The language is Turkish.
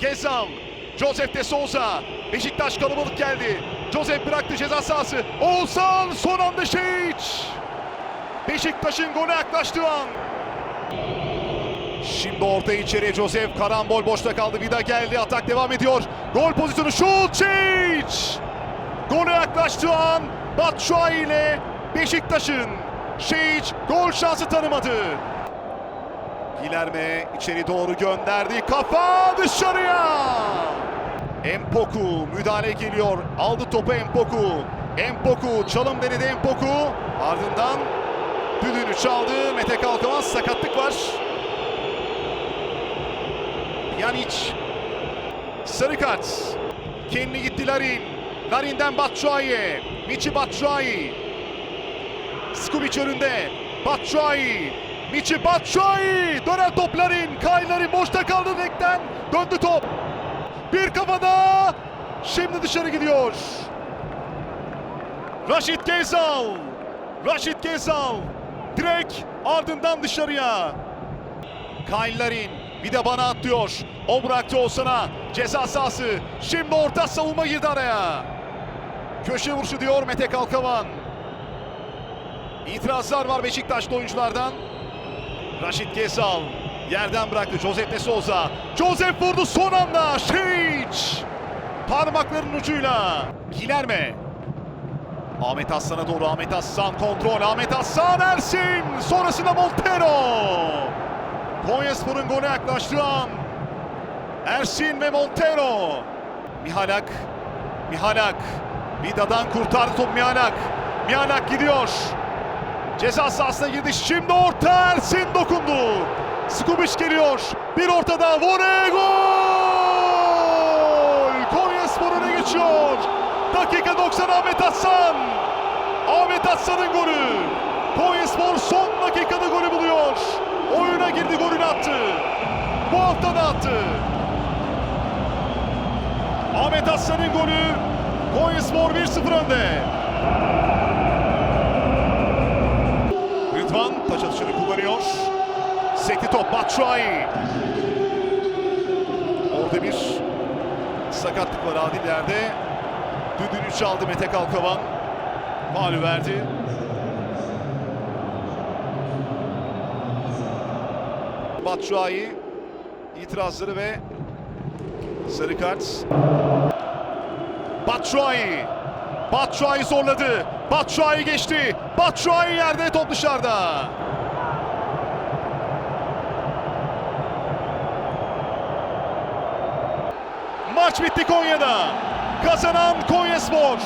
Gezal. Joseph de Souza. Beşiktaş kalabalık geldi. Joseph bıraktı ceza sahası. Oğuzhan son anda Şehiç. Beşiktaş'ın gole yaklaştığı an. Şimdi orta içeriye Joseph. Karambol boşta kaldı. Vida geldi. Atak devam ediyor. Gol pozisyonu. Şut Şehiç. Gole yaklaştığı an Batshuayi ile Beşiktaş'ın Şehiç gol şansı tanımadı. Gilerme içeri doğru gönderdi. Kafa dışarıya. Empoku müdahale geliyor. Aldı topu Empoku. Empoku çalım denedi Empoku. Ardından düdüğünü çaldı. Mete Kalkamaz sakatlık var. Pjanic. Sarı kart. Kendi gitti Larin. Larin'den Batshuayi. Michi Batshuayi. Skubic önünde. Batshuayi. Michi Batshuayi. Dönen top Larin. Kay boşta kaldı direkten. Döndü top. Bir kafada. Şimdi dışarı gidiyor. Raşit Gezal. Raşit Gezal. Direkt ardından dışarıya. Larin bir de bana atlıyor. O bıraktı Oğuzhan'a. Ceza sahası. Şimdi orta savunma girdi araya. Köşe vuruşu diyor Mete Kalkavan. İtirazlar var Beşiktaşlı oyunculardan. Raşit Gezal yerden bıraktı Josep de Souza. Josep vurdu son anda. Şiç. Parmaklarının ucuyla. Gilerme. Ahmet Aslan'a doğru Ahmet Aslan kontrol. Ahmet Aslan Ersin. Sonrasında Montero. Konyaspor'un gole yaklaştığı an. Ersin ve Montero. Mihalak. Mihalak. Vida'dan kurtardı top Mihalak. Mihalak gidiyor. Ceza sahasına girdi. Şimdi orta Ersin dokundu. Skubic geliyor. Bir orta daha. Voley gol! Konyaspor öne geçiyor. Dakika 90 Ahmet Aslan. Ahmet Aslan'ın golü. Konyaspor son dakikada golü buluyor. Oyuna girdi golünü attı. Bu hafta da attı. Ahmet Aslan'ın golü. Konyaspor 1-0 önde. Batshuayi. Orada bir sakatlık var adil yerde. Düdüğünü çaldı Mete Kalkavan. Faulü verdi. Batshuayi itirazları ve sarı kart. Batshuayi. Batshuayi zorladı. Batshuayi geçti. Batshuayi yerde top dışarıda. Maç bitti Konya'da. Kazanan Konyaspor.